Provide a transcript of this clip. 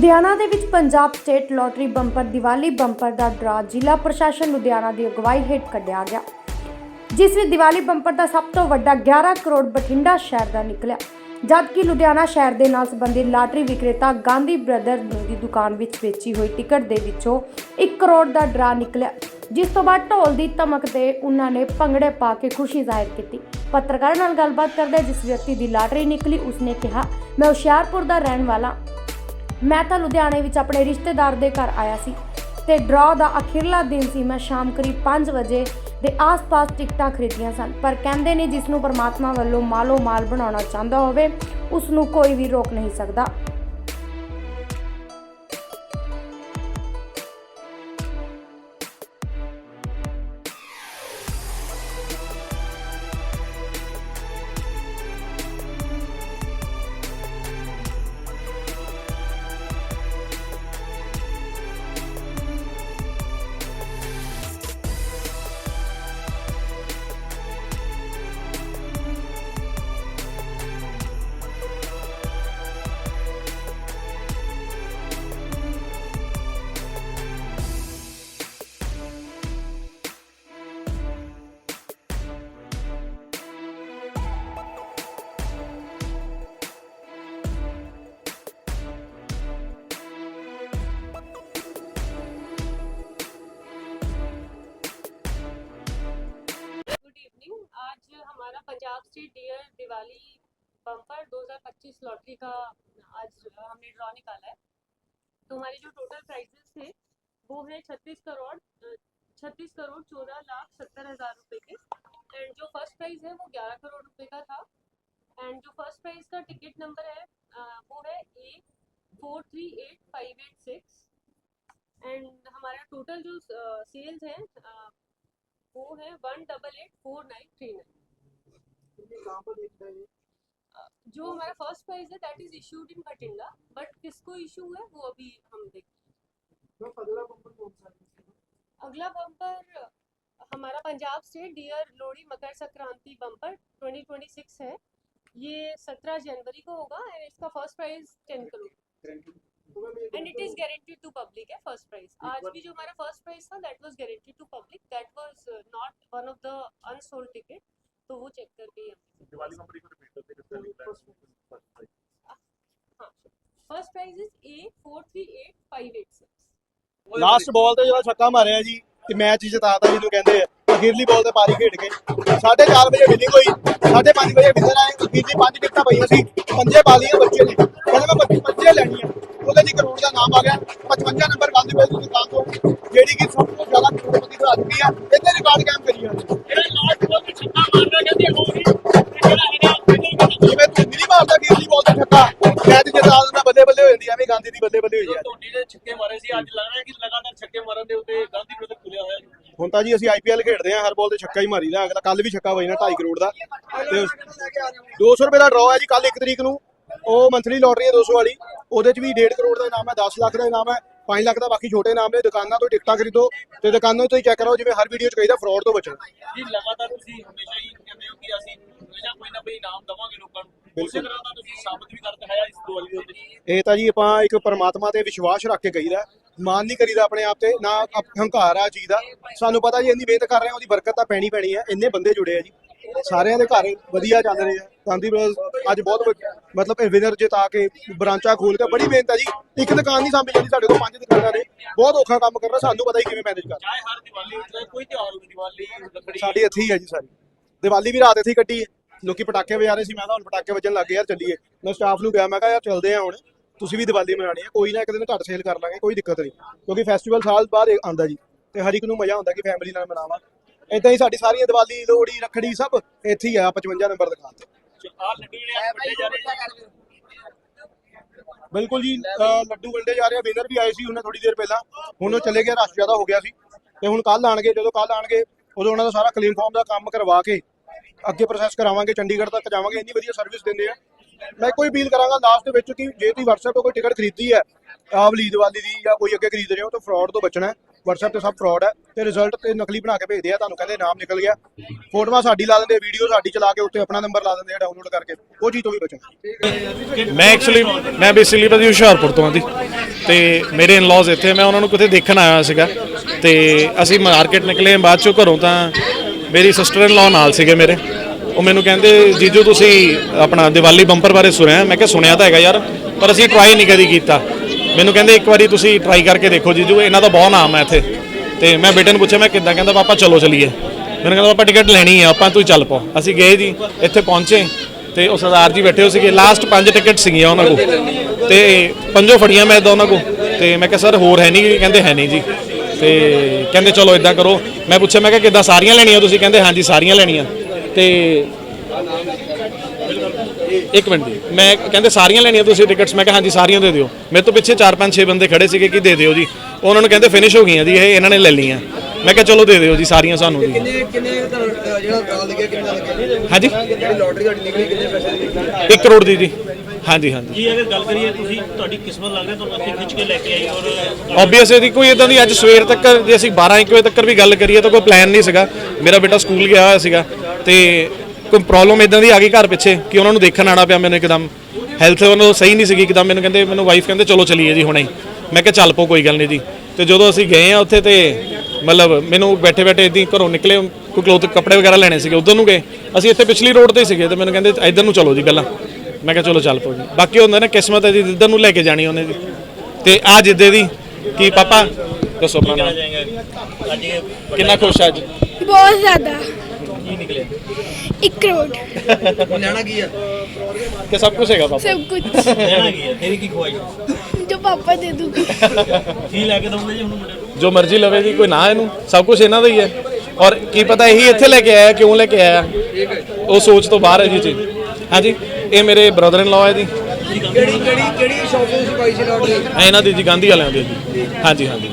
ਲੁਧਿਆਣਾ ਦੇ ਵਿੱਚ Punjab state lottery bumper Diwali bumper ਦਾ draw ਜ਼ਿਲ੍ਹਾ ਪ੍ਰਸ਼ਾਸਨ ਲੁਧਿਆਣਾ ਦੀ ਅਗਵਾਈ ਹੇਠ ਕੱਢਿਆ ਗਿਆ, ਜਿਸ ਵਿੱਚ ਦੀਵਾਲੀ ਬੰਪਰ ਦਾ ਸਭ ਤੋਂ ਵੱਡਾ 11 ਕਰੋੜ ਬਠਿੰਡਾ ਸ਼ਹਿਰ ਦਾ ਨਿਕਲਿਆ। ਜਦਕਿ ਲੁਧਿਆਣਾ ਸ਼ਹਿਰ ਦੇ ਨਾਲ ਸੰਬੰਧਿਤ ਲਾਟਰੀ ਵਿਕਰੇਤਾ ਗਾਂਧੀ ਬ੍ਰਦਰ ਦੀ ਦੁਕਾਨ ਵਿੱਚ ਵੇਚੀ ਹੋਈ ਟਿਕਟ ਦੇ ਵਿੱਚੋਂ 1 ਕਰੋੜ ਦਾ ਡਰਾ ਨਿਕਲਿਆ, ਜਿਸ ਤੋਂ ਬਾਅਦ ਢੋਲ ਦੀ ਧਮਕ ਤੇ ਉਹਨਾਂ ਨੇ ਭੰਗੜੇ ਪਾ ਕੇ ਖੁਸ਼ੀ ਜ਼ਾਹਿਰ ਕੀਤੀ। ਪੱਤਰਕਾਰਾਂ ਨਾਲ ਗੱਲਬਾਤ ਕਰਦੇ ਜਿਸ ਵਿਅਕਤੀ ਦੀ ਲਾਟਰੀ ਨਿਕਲੀ, ਉਸਨੇ ਕਿਹਾ, ਮੈਂ ਹੁਸ਼ਿਆਰਪੁਰ ਦਾ ਰਹਿਣ ਵਾਲਾ ਮੈਂ ਤਾਂ ਲੁਧਿਆਣੇ ਵਿੱਚ ਆਪਣੇ ਰਿਸ਼ਤੇਦਾਰ ਦੇ ਘਰ ਆਇਆ ਸੀ ਤੇ ਡਰਾ ਦਾ ਅਖੀਰਲਾ ਦਿਨ ਸੀ, ਮੈਂ ਸ਼ਾਮ ਕਰੀਬ 5 ਵਜੇ ਦੇ ਆਸ-ਪਾਸ ਟਿਕਟਾਂ ਖਰੀਦੀਆਂ ਸਨ। ਪਰ ਕਹਿੰਦੇ ਨੇ ਜਿਸ ਨੂੰ ਪਰਮਾਤਮਾ ਵੱਲੋਂ ਮਾਲੋ ਮਾਲ ਬਣਾਉਣਾ ਚਾਹੁੰਦਾ ਹੋਵੇ, ਉਸ ਨੂੰ ਕੋਈ ਵੀ ਰੋਕ ਨਹੀਂ ਸਕਦਾ। State dear Diwali bumper 2025 lottery का आज हमने ड्रॉ निकाला है। तो हमारे जो टोटल प्राइजेस थे, वो है 36 करोड़, छत्तीस करोड़ चौदह लाख सत्तर हज़ार रुपए के। एंड जो फ़र्स्ट प्राइज है वो 11 करोड़ रुपए का था। एंड जो फ़र्स्ट प्राइज का टिकट नंबर है वो है A four three eight five eight six and हमारा टोटल जो सेल्स है वो है one double eight four nine three nine जो हमारा फ़र्स्ट प्राइज है that is issued in Bathinda but किसको इशू है वो अभी हम देखें अगला बम्पर हमारा Punjab state dear Lohri Makar Sankranti bumper 2026 है। ये 17 जनवरी को होगा एंड इसका first prize 10 crore and it is guaranteed to public है फ़र्स्ट प्राइज आज भी जो हमारा फ़र्स्ट प्राइज था that was guaranteed to public that was not one of the unsold ticket तो वो चेक करके ही हम दिवाली में बड़ी रिपीट करते कितना निकला है हाँ first prize is a four three eight five eight six last ball ਤੇ ਜਿਹੜਾ ਛੱਕਾ ਮਾਰਿਆ ਜੀ ਤੇ ਮੈਚ ਜਿਤਾਤਾ ਜਿਹਨੂੰ ਕਹਿੰਦੇ ਆ ਅਖੀਰਲੀ ਬਾਲ ਤੇ ਪਾਰੀ ਖੇਡ ਕੇ 4:30 ਵਜੇ ਵਿਨਿੰਗ ਹੋਈ 5:30 ਵਜੇ ਵਿਨਰ ਆਏ ਅਖੀਰਲੀ ਪੰਜ ਟਿਕਟਾਂ ਪਈਆਂ ਸੀ ਪੰਜੇ ਪਾਲੀਆਂ ਬੱਚੇ ਨੇ ਕਹਿੰਦਾ ਮੈਂ ਬੱਚੇ ਬੱਚੇ ਲੈਣੀ ਆ ਉਹਦੇ ਲਈ ਕਰੋੜ ਦਾ ਨਾਮ ਆ ਗਿਆ 55 ਨੰਬਰ ਗਾਂਧੀ ਬੇਲ ਦੀ ਦੁਕਾਨ ਤੋਂ ਜਿਹੜੀ ਕਿ ਸਭ ਤੋਂ ਐਵੇਂ ਗਾਂਧੀ ਦੀ ਬੱਲੇ ਬੱਲੇ ਹੋਈ ਆ ਧੋਨੀ ਨੇ ਛੱਕੇ ਮਾਰੇ ਸੀ ਅੱਜ ਲੱਗ ਰਿਹਾ ਕਿ ਲਗਾਤਾਰ ਛੱਕੇ ਮਾਰਨ ਦੇ ਉੱਤੇ ਗਾਂਧੀ ਬ੍ਰਦਰ ਖੁੱਲਿਆ ਹੋਇਆ ਹੈ। ਹੁਣ ਤਾਂ ਜੀ ਅਸੀਂ ਆਈਪੀਐਲ ਖੇਡਦੇ ਆਂ ਹਰ ਬਾਲ ਤੇ ਛੱਕਾ ਹੀ ਮਾਰੀਦਾ ਅਗਲਾ ਕੱਲ ਵੀ ਛੱਕਾ ਵਜਣਾ 2.5 ਕਰੋੜ ਦਾ। ਤੇ 200 ਰੁਪਏ ਦਾ ਡਰਾਅ ਹੈ ਜੀ ਕੱਲ 1 ਤਰੀਕ ਨੂੰ ਉਹ ਮੰਥਲੀ ਲੋਟਰੀ ਹੈ 200 ਵਾਲੀ ਉਹਦੇ 'ਚ ਵੀ 1.5 ਕਰੋੜ ਦਾ ਇਨਾਮ ਹੈ 10 ਲੱਖ ਦਾ ਇਨਾਮ ਹੈ। 5 ਲੱਖ ਦਾ ਬਾਕੀ ਛੋਟੇ ਇਨਾਮ ਨੇ ਦੁਕਾਨਾਂ ਤੋਂ ਟਿਕਟਾਂ ਖਰੀਦੋ ਤੇ ਦੁਕਾਨਾਂ ਤੋਂ ਹੀ ਚੈੱਕ ਕਰੋ ਜਿਵੇਂ ਹਰ ਵੀਡੀਓ 'ਚ ਕਹੀਦਾ ਫਰਾਡ ਤੋਂ ਬਚੋ। ਜੀ ਲਗਾਤਾਰ ਤੁਸੀਂ ਹਮੇਸ਼ਾ ਹੀ ਕਹਿੰਦੇ ਹੋ ਕਿ ਅਸੀਂ ਹਮੇਸ਼ਾ ਕੋਈ ਨਾ ਕੋਈ ਇਨਾਮ ਦਵਾਂਗੇ ਲੋਕਾਂ ਨੂੰ। ਉਸੇ ਤਰ੍ਹਾਂ ਦਾ ਤੁਸੀਂ ਸਾਬਤ ਵੀ ਕਰ ਦਿਖਾਇਆ ਇਸ ਦਿਵਾਲੀ ਦੇ ਉੱਤੇ ਇਹ ਤਾਂ ਜੀ ਆਪਾਂ ਇੱਕ ਪਰਮਾਤਮਾ ਤੇ ਵਿਸ਼ਵਾਸ ਰੱਖ ਕੇ ਕਹੀਦਾ ਮਾਨ ਨਹੀਂ ਕਰੀਦਾ ਆਪਣੇ ਆਪ ਤੇ ਨਾ ਹੰਕਾਰ ਆ ਚੀਜ਼ ਦਾ। ਸਾਨੂੰ ਪਤਾ ਜੀ ਇੰਨੀ ਮਿਹਨਤ ਕਰ ਰਹੇ ਆ ਉਹਦੀ ਬਰਕਤ ਤਾਂ ਪੈਣੀ ਪੈਣੀ ਆ ਇੰਨੇ ਬੰਦੇ ਜੁੜੇ ਆ ਜੀ। ਸਾਰਿਆਂ ਦੇ ਘਰ ਵਧੀਆ ਚੱਲ ਰਹੇ ਆ ਗਾਂਧੀ ਬ੍ਰਦਰਜ਼ ਅੱਜ ਬਹੁਤ ਮਤਲਬ ਵਿਨਰ ਜਿਤਾ ਕੇ ਬ੍ਰਾਂਚਾਂ ਖੋਲ ਕੇ ਬੜੀ ਮਿਹਨਤ ਆ ਜੀ। ਇੱਕ ਦੁਕਾਨ ਨਹੀਂ ਸਾਂਭੀ ਜਾਂਦੀ ਸਾਡੇ ਕੋਲ ਪੰਜ ਦੁਕਾਨਾਂ ਨੇ। ਬਹੁਤ ਔਖਾ ਕੰਮ ਕਰਨਾ ਸਾਨੂੰ ਪਤਾ ਹੀ ਕਿਵੇਂ ਮੈਨੇਜ ਕਰਨਾ। ਚਾਹੇ ਹਰ ਦਿਵਾਲੀ ਉੱਤੇ ਕੋਈ ਤਿਉਹਾਰ ਹੋਵੇ ਦਿਵਾਲੀ ਲੱਕੜੀ। ਸਾਡੀ ਇੱਥੇ ਹੀ ਆ ਜੀ ਸਾਰੀ। ਦੀਵਾਲੀ ਵੀ ਰਾਤ ਇੱਥੇ ਹੀ ਕੱਟੀ ਹੈ। ਲੋਕੀ ਪਟਾਕੇ ਵਜਾ ਰਹੇ ਸੀ ਮੈਂ ਤਾਂ ਹੁਣ ਪਟਾਕੇ ਵੱਜਣ ਲੱਗ ਗਏ ਯਾਰ ਚੱਲੀਏ। ਮੈਂ ਸਟਾਫ ਨੂੰ ਕਿਹਾ ਮੈਂ ਕਿਹਾ ਯਾਰ ਚੱਲਦੇ ਆ ਹੁਣ। ਤੁਸੀਂ ਵੀ ਦੀਵਾਲੀ ਮਨਾਣੀ ਹੈ। ਕੋਈ ਨਾ ਇੱਕ ਦਿਨ ਘੱਟ ਸੇਲ ਕਰ ਲਾਂਗੇ ਕੋਈ ਦਿੱਕਤ ਨਹੀਂ। ਕਿਉਂਕਿ ਫੈਸਟੀਵਲ ਸਾਲ ਬਾਅਦ ਆਉਂਦਾ ਜੀ। ਤੇ ਹਰ ਇੱਕ ਨੂੰ ਮਜ਼ਾ ਆਉਂਦਾ ਕਿ ਫੈਮਿਲੀ ਨਾਲ ਮਨਾਵਾਂ। ਇਦਾਂ ਹੀ ਸਾਡੀ ਸਾਰੀਆਂ ਦੀਵਾਲੀ ਲੋਹੜੀ ਰੱਖੜੀ ਸਭ ਇੱਥੇ ਹੀ ਆ 55 ਨੰਬਰ ਦੁਕਾਨ ਤੇ। ਆ ਲੱਡੂ ਜਿਹੜੇ ਆ ਵੱਡੇ ਜਾ ਰਹੇ ਬਿਲਕੁਲ ਜੀ ਲੱਡੂ ਵੰਡੇ ਜਾ ਰਹੇ ਆ। ਵਿਨਰ ਵੀ ਆਏ ਸੀ ਉਹਨੇ ਥੋੜੀ ਦੇਰ ਪਹਿਲਾਂ। ਹੁਣ ਉਹ ਚਲੇ ਗਏ ਰਸ਼ ਜ਼ਿਆਦਾ ਹੋ ਗਿਆ ਸੀ। ਤੇ ਹੁਣ ਕੱਲ ਆਣਗੇ ਜਦੋਂ ਕੱਲ ਆਣਗੇ ਉਦੋਂ ਉਹਨਾਂ ਦਾ ਸਾਰਾ ਕਲੀਨ ਫਾਰਮ ਦਾ ਕੰਮ ਕਰਵਾ ਕੇ ਅੱਗੇ ਪ੍ਰੋਸੈਸ ਕਰਾਵਾਂਗੇ। ਚੰਡੀਗੜ੍ਹ ਤੱਕ ਜਾਵਾਂਗੇ। ਇੰਨੀ ਵਧੀਆ ਸਰਵਿਸ ਦਿੰਦੇ ਆ। ਮੈਂ ਕੋਈ ਅਪੀਲ ਕਰਾਂਗਾ ਲਾਸਟ ਦੇ ਵਿੱਚ ਕਿ ਜੇ ਤੁਸੀਂ WhatsApp ਤੋਂ ਕੋਈ ਟਿਕਟ ਖਰੀਦੀ ਹੈ ਆਹ ਵਾਲੀ ਦੀਵਾਲੀ ਦੀ ਜਾਂ ਕੋਈ ਅੱਗੇ ਖਰੀਦ ਰਹੇ ਹੋ ਤਾਂ ਫਰਾਡ ਤੋਂ ਬਚਣਾ WhatsApp ਤੇ ਸਭ ਫਰਾਡ ਹੈ ਤੇ ਰਿਜ਼ਲਟ ਤੇ ਨਕਲੀ ਬਣਾ ਕੇ ਭੇਜਦੇ ਆ, ਤੁਹਾਨੂੰ ਕਹਿੰਦੇ ਨਾਮ ਨਿਕਲ ਗਿਆ। ਫੋਟੋਆਂ ਸਾਡੀ ਲਾ ਦਿੰਦੇ ਵੀਡੀਓ ਸਾਡੀ ਚਲਾ ਕੇ ਉੱਤੇ ਆਪਣਾ ਨੰਬਰ ਲਾ ਦਿੰਦੇ ਆ ਡਾਊਨਲੋਡ ਕਰਕੇ। ਉਹ ਚੀਜ਼ ਤੋਂ ਵੀ ਬਚੋ। ਮੈਂ ਐਕਚੁਅਲੀ ਮੈਂ ਬੇਸਿਕਲੀ ਭਾਜੀ ਹੁਸ਼ਿਆਰਪੁਰ ਤੋਂ ਆਂ ਦੀ ਤੇ ਮੇਰੇ ਇਨ-ਲॉज ਇੱਥੇ, ਮੈਂ ਉਹਨਾਂ ਨੂੰ ਕਿਤੇ ਦੇਖਣ ਆਇਆ ਸੀਗਾ। ਤੇ ਅਸੀਂ ਮਾਰਕੀਟ ਨਿਕਲੇ, ਬਾਅਦ ਚੋਂ ਘਰੋਂ ਤਾਂ ਮੇਰੀ ਸਿਸਟਰ ਇਨ-ਲॉ ਨਾਲ ਸੀਗੇ ਮੇਰੇ। ਉਹ ਮੈਨੂੰ ਕਹਿੰਦੇ, ਜੀਜੂ, ਤੁਸੀਂ ਆਪਣਾ ਦੀਵਾਲੀ ਬੰਪਰ ਬਾਰੇ ਸੁਣਿਆ? ਮੈਂ ਕਿਹਾ, ਸੁਣਿਆ ਤਾਂ ਹੈਗਾ ਯਾਰ, ਪਰ ਅਸੀਂ ਟਰਾਈ ਨਹੀਂ ਕਦੀ ਕੀਤਾ। ਮੈਨੂੰ ਕਹਿੰਦੇ ਇੱਕ ਵਾਰੀ ਤੁਸੀਂ ਟਰਾਈ ਕਰਕੇ ਦੇਖੋ ਜੀਜੂ, ਇਹਨਾਂ ਦਾ ਬਹੁਤ ਨਾਮ ਹੈ ਇੱਥੇ। ਤੇ ਮੈਂ ਬੇਟੇ ਨੂੰ ਪੁੱਛਿਆ, ਮੈਂ ਕਿੱਦਾਂ? ਕਹਿੰਦਾ, ਪਾਪਾ, ਚਲੋ ਚਲੀਏ। ਮੈਨੂੰ ਕਹਿੰਦਾ, ਪਾਪਾ, ਟਿਕਟ ਲੈਣੀ ਹੈ ਆਪਾਂ ਤੂੰ ਚੱਲ ਪਓ। ਅਸੀਂ ਗਏ ਜੀ, ਇੱਥੇ ਪਹੁੰਚੇ ਤੇ ਉਹ ਸਰਦਾਰ ਜੀ ਬੈਠੇ ਹੋ ਸੀਗੇ। ਲਾਸਟ ਪੰਜ ਟਿਕਟ ਸੀਗੀਆਂ ਉਹਨਾਂ ਕੋਲ। ਤੇ ਪੰਜੋ ਫੜੀਆਂ ਮੈਂ ਇਦਾਂ ਉਹਨਾਂ ਕੋਲ। ਤੇ ਮੈਂ ਕਿਹਾ, ਸਰ, ਹੋਰ ਹੈ ਨਹੀਂ ਕਹਿੰਦੇ, ਹੈ ਨਹੀਂ ਜੀ। ਤੇ ਕਹਿੰਦੇ, ਚਲੋ, ਇਦਾਂ ਕਰੋ। ਮੈਂ ਪੁੱਛਿਆ, ਮੈਂ ਕਿਹਾ, ਕਿੱਦਾਂ? ਸਾਰੀਆਂ ਲੈਣੀਆਂ ਤੁਸੀਂ? ਕਹਿੰਦੇ, ਹਾਂਜੀ, ਸਾਰੀਆਂ ਲੈਣੀਆਂ। ਤੇ ਇੱਕ ਮਿੰਟ ਜੀ। ਮੈਂ ਕਹਿੰਦੇ ਸਾਰੀਆਂ ਲੈਣੀਆਂ ਤੁਸੀਂ ਟਿਕਟਸ ਮੈਂ ਕਿਹਾ ਹਾਂਜੀ ਸਾਰੀਆਂ ਦੇ ਦਿਓ। ਮੇਰੇ ਤੋਂ ਪਿੱਛੇ 4-5 6 ਬੰਦੇ ਖੜੇ ਸੀਗੇ ਕਿ ਦੇ ਦਿਓ ਜੀ। ਉਹਨਾਂ ਨੂੰ ਕਹਿੰਦੇ ਫਿਨਿਸ਼ ਹੋ ਗਈਆਂ ਜੀ ਇਹ ਇਹਨਾਂ ਨੇ ਲੈ ਲਈਆਂ। ਮੈਂ ਕਿਹਾ ਚਲੋ ਦੇ ਦਿਓ ਜੀ ਸਾਰੀਆਂ ਸਾਨੂੰ ਜੀ। ਕਿੰਨੇ ਕਿੰਨੇ ਜਿਹੜਾ ਟਰਾਲ ਲੱਗਿਆ ਕਿੰਨਾ ਲੱਗਿਆ? ਹਾਂਜੀ? ਜਿਹੜੀ ਲੋਟਰੀ ਤੁਹਾਡੀ ਨਿਕਲੀ ਕਿੰਨੇ ਪੈਸੇ ਦੀ? ਨਿਕਲੀ 1 ਕਰੋੜ ਦੀ ਜੀ। ਹਾਂਜੀ ਹਾਂਜੀ। ਜੀ ਅਗਰ ਗੱਲ ਕਰੀਏ ਤੁਸੀਂ ਤੁਹਾਡੀ ਕਿਸਮਤ ਲੱਗ ਰਿਹਾ ਤੁਹਾਨੂੰ ਇੱਥੇ ਖਿੱਚ ਕੇ ਲੈ ਕੇ ਆਈ ਔਰ ਆਬਵੀਅਸ ਇਹਦੀ ਕੋਈ ਇਦਾਂ ਦੀ ਅੱਜ ਸਵੇਰ ਤੱਕ ਜੇ ਅਸੀਂ 12 1 ਵਜੇ ਤੱਕ ਵੀ ਗੱਲ ਕਰੀਏ ਤਾਂ ਕੋਈ ਪਲਾਨ ਨਹੀਂ ਸੀਗਾ। ਮੇਰਾ ਬੇਟਾ ਸਕੂਲ ਗਿਆ ਹੋਇਆ ਸੀਗਾ ਤੇ ਕੋਈ ਪ੍ਰੋਬਲਮ ਇਦਾਂ ਦੀ ਆ ਗਈ ਘਰ ਪਿੱਛੇ ਕਿ ਉਹਨਾਂ ਨੂੰ ਦੇਖਣ ਆਣਾ ਪਿਆ ਮੈਨੂੰ ਇੱਕਦਮ। ਹੈਲਥ ਉਹਨਾਂ ਨੂੰ ਸਹੀ ਨਹੀਂ ਸੀਗੀ ਇੱਕਦਮ ਮੈਨੂੰ ਕਹਿੰਦੇ ਮੈਨੂੰ ਵਾਈਫ ਕਹਿੰਦੇ ਚਲੋ ਚਲੀਏ ਜੀ ਹੁਣੇ। ਮੈਂ ਕਿਹਾ ਚੱਲ ਪੋ ਕੋਈ ਗੱਲ ਨਹੀਂ ਜੀ। ਤੇ ਜਦੋਂ ਅਸੀਂ ਗਏ ਆ ਉੱਥੇ ਤੇ ਮਤਲਬ ਮੈਨੂੰ ਬੈਠੇ ਬੈਠੇ ਇਦਾਂ ਘਰੋਂ ਨਿਕਲੇ ਕੋਈ ਕਲੋਥ ਕੱਪੜੇ ਵਗੈਰਾ ਲੈਣੇ ਸੀਗੇ ਉਧਰ ਨੂੰ ਗਏ। ਅਸੀਂ ਇੱਥੇ ਪਿਛਲੀ ਰੋਡ ਤੇ ਹੀ ਸੀਗੇ ਤੇ ਮੈਨੂੰ ਕਹਿੰਦੇ ਇੱਧਰ ਨੂੰ ਚਲੋ ਜੀ ਗੱਲਾਂ ਮੈਂ ਕਿਹਾ ਚਲੋ ਚੱਲ ਪੋ ਜੀ। ਬਾਕੀ ਹੁੰਦਾ ਨਾ ਕਿਸਮਤ ਹੈ ਜੀ ਜਿੱਧਰ ਨੂੰ ਲੈ ਕੇ ਜਾਣੀ ਉਹਨੇ ਜੀ। ਤੇ ਆ ਜਿੱਦੇ ਦੀ ਕੀ ਪਾਪਾ ਦੱਸੋ ਆਪਣਾ ਨਾਮ? ਕਿੰਨਾ ਖੁਸ਼ ਆ ਅੱਜ? ਬਹੁਤ ਜ਼ਿਆਦਾ। ਕੀ ਨਿਕਲਿਆ? 1 ਕਰੋੜ। ਹੁਣ ਲੈਣਾ ਕੀ ਆ? ਕਿ ਸਭ ਕੁਝ ਹੈਗਾ ਪਾਪਾ ਸਭ ਕੁਝ ਲੈਣਾ ਕੀ ਹੈ ਤੇਰੀ ਕੀ ਖੁਆਈ ਜੋ ਪਾਪਾ ਦੇ ਦੂਗੇ ਕੀ ਲੈ ਕੇ ਦਊਂਗੇ ਜੀ ਹੁਣ ਮੁੰਡੇ ਨੂੰ? ਜੋ ਮਰਜ਼ੀ ਲਵੇ ਜੀ ਕੋਈ ਨਾ ਇਹਨੂੰ। ਸਭ ਕੁਝ ਇਹਨਾਂ ਦਾ ਹੀ ਹੈ। ਔਰ ਕੀ ਪਤਾ ਇਹੀ ਇੱਥੇ ਲੈ ਕੇ ਆਇਆ ਕਿਉਂ ਲੈ ਕੇ ਆਇਆ। ਉਹ ਸੋਚ ਤੋਂ ਬਾਹਰ ਹੈ ਜੀ ਚੀਜ਼। ਹਾਂਜੀ ਇਹ ਮੇਰੇ ਬ੍ਰਦਰ ਇਨ ਲਾਅ ਹੈ ਜੀ। ਕਿਹੜੀ ਕਿਹੜੀ ਕਿਹੜੀ ਸ਼ੌਪ ਤੋਂ ਤੁਸੀਂ ਪਾਈ ਸੀ ਲੋਟਰੀ ਇਹ ਇਹਨਾਂ ਦੀ ਜੀ ਗਾਂਧੀ ਵਾਲਿਆਂ ਦੀ ਹੈ ਜੀ। ਹਾਂਜੀ ਹਾਂਜੀ।